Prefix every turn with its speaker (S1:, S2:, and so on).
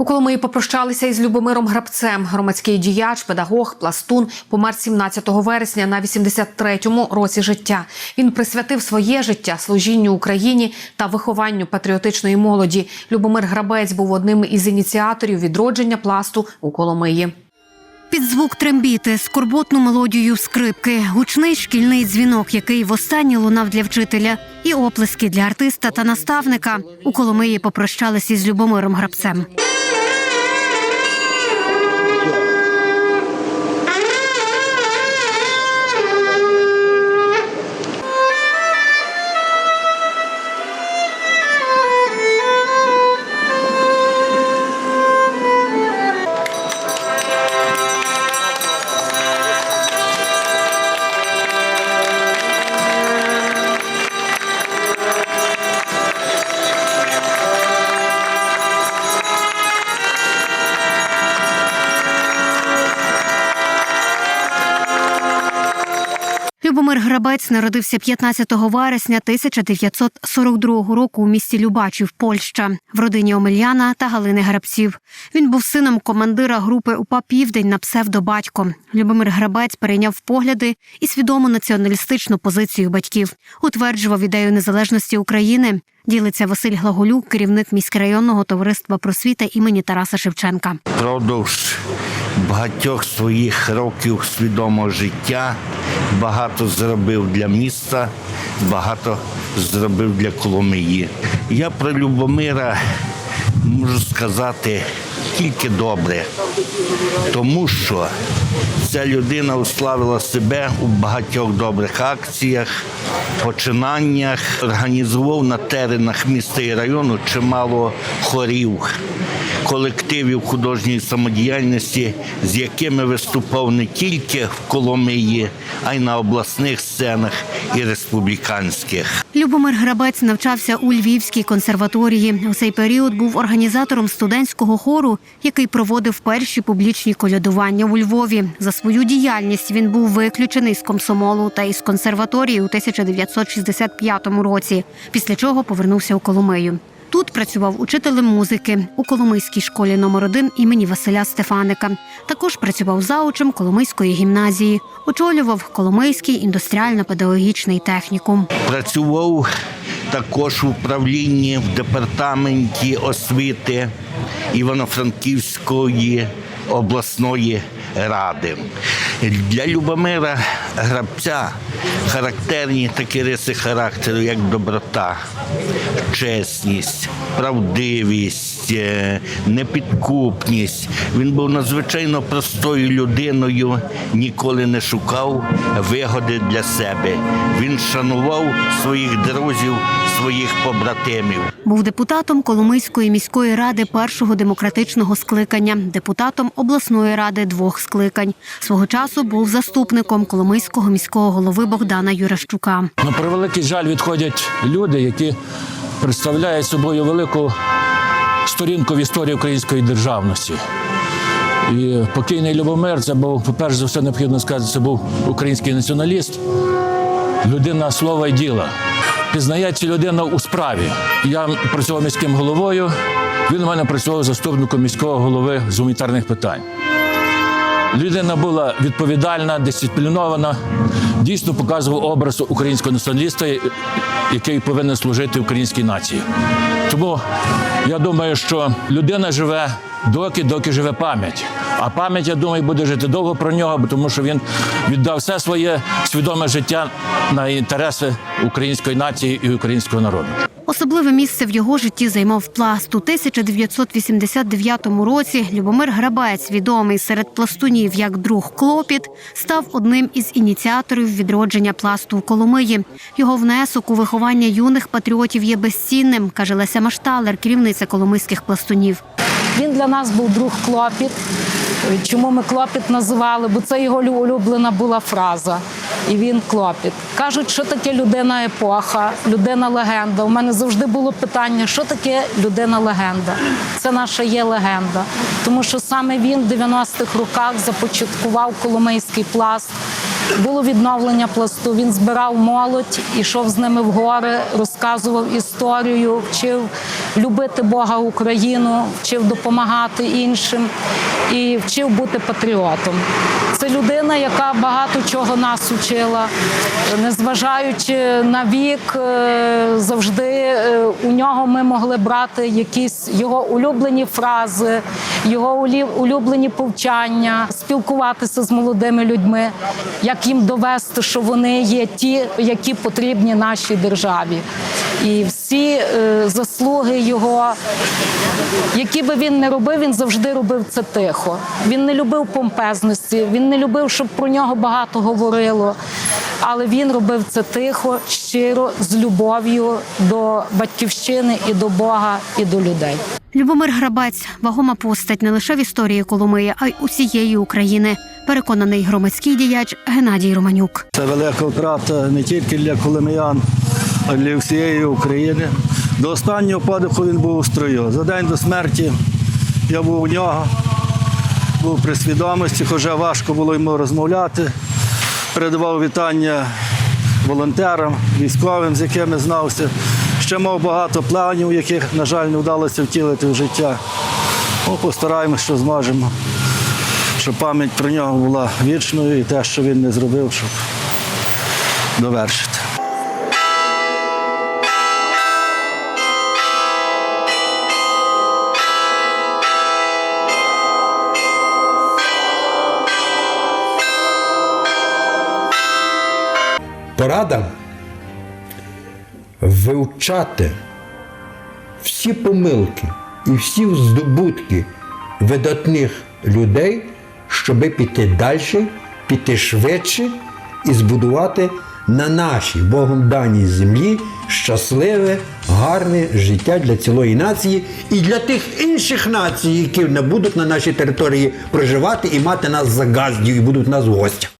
S1: У Коломиї попрощалися із Любомиром Грабцем. Громадський діяч, педагог, пластун помер 17 вересня на 83-му році життя. Він присвятив своє життя служінню Україні та вихованню патріотичної молоді. Любомир Грабець був одним із ініціаторів відродження пласту у Коломиї.
S2: Під звук трембіти, скорботну мелодію скрипки, гучний шкільний дзвінок, який востаннє лунав для вчителя, і оплески для артиста та наставника. У Коломиї попрощалися із Любомиром Грабцем. Любомир Грабець народився 15 вересня 1942 року у місті Любачів, Польща, в родині Омельяна та Галини Грабців. Він був сином командира групи УПА Південь на псевдобатько. Любомир Грабець перейняв погляди і свідому націоналістичну позицію батьків. Утверджував ідею незалежності України. Ділиться Василь Глаголюк, керівник міськрайонного товариства просвіта імені Тараса Шевченка.
S3: Продовж багатьох своїх років свідомого життя багато зробив для міста, багато зробив для Коломиї. Я про Любомира можу сказати тільки добре, тому що ця людина уславила себе у багатьох добрих акціях, починаннях, організував на теренах міста і району чимало хорів, колективів художньої самодіяльності, з якими виступав не тільки в Коломиї, а й на обласних сценах і республіканських.
S2: Любомир Грабець навчався у Львівській консерваторії. У цей період був організатором студентського хору, який проводив перші публічні колядування у Львові. За свою діяльність він був виключений з комсомолу та із консерваторії у 1965 році, після чого повернувся у Коломию. Тут працював учителем музики у Коломийській школі номер 1 імені Василя Стефаника. Також працював заучем Коломийської гімназії, очолював Коломийський індустріально-педагогічний технікум.
S3: Працював також в управлінні в департаменті освіти Івано-Франківської обласної ради. Для Любомира Грабця характерні такі риси характеру, як доброта, чесність, правдивість, е, непідкупність. Він був надзвичайно простою людиною, ніколи не шукав вигоди для себе. Він шанував своїх друзів, своїх побратимів.
S2: Був депутатом Коломийської міської ради першого демократичного скликання, депутатом обласної ради двох скликань. Свого часу був заступником Коломийського міського голови Богдана Юращука.
S4: На превеликий жаль відходять люди, які представляють собою велику сторінку в історії української державності. І покійний Любомир, це був, по-перше за все, необхідно сказати, це був український націоналіст, людина слова і діла. Пізнається людина у справі. Я працював міським головою, він у мене працював заступником міського голови з гуманітарних питань. Людина була відповідальна, дисциплінована, дійсно показував образ українського націоналіста, який повинен служити українській нації. Тому я думаю, що людина живе доки, доки живе пам'ять. А пам'ять, я думаю, буде жити довго про нього, тому що він віддав все своє свідоме життя на інтереси української нації і українського народу.
S2: Особливе місце в його житті займав пласт. У 1989 році Любомир Грабець, відомий серед пластунів як друг Клопіт, став одним із ініціаторів відродження пласту у Коломиї. Його внесок у виховання юних патріотів є безцінним, каже Леся Машталер, керівниця коломийських пластунів.
S5: Він для нас був друг клопіт. Чому ми клопіт називали? Бо це його улюблена була фраза. І він клопіт. Кажуть, що таке людина епоха, людина легенда. У мене завжди було питання, що таке людина легенда. Це наша є легенда. Тому що саме він в 90-х роках започаткував Коломийський пласт. Було відновлення пласту. Він збирав молодь, ішов з ними в гори, розказував історію, вчив любити Бога Україну, вчив допомагати іншим і вчив бути патріотом. Це людина, яка багато чого нас учила, незважаючи на вік, е, завжди е, у нього ми могли брати якісь його улюблені фрази, його улюблені повчання, спілкуватися з молодими людьми, як їм довести, що вони є ті, які потрібні нашій державі. І всі е, заслуги його, які би він не робив, він завжди робив це тихо. Він не любив помпезності, він не любив, щоб про нього багато говорило. Але він робив це тихо, щиро, з любов'ю до батьківщини і до Бога, і до людей.
S2: Любомир Грабець вагома постать не лише в історії Коломиї, а й усієї України. Переконаний громадський діяч Геннадій Романюк.
S6: Це велика втрата не тільки для коломиян, а й для всієї України. До останнього подиху він був у строю. За день до смерті я був у нього, був при свідомості, хоча важко було йому розмовляти. Передавав вітання волонтерам, військовим, з якими знався. Ще мав багато планів, яких, на жаль, не вдалося втілити в життя. Ну, постараємось, що зможемо щоб пам'ять про нього була вічною і те, що він не зробив, щоб довершити.
S7: порада вивчати всі помилки і всі здобутки видатних людей, щоби піти далі, піти швидше і збудувати на нашій Богом даній землі щасливе, гарне життя для цілої нації і для тих інших націй, які не будуть на нашій території проживати і мати нас за газдів і будуть нас в гостях.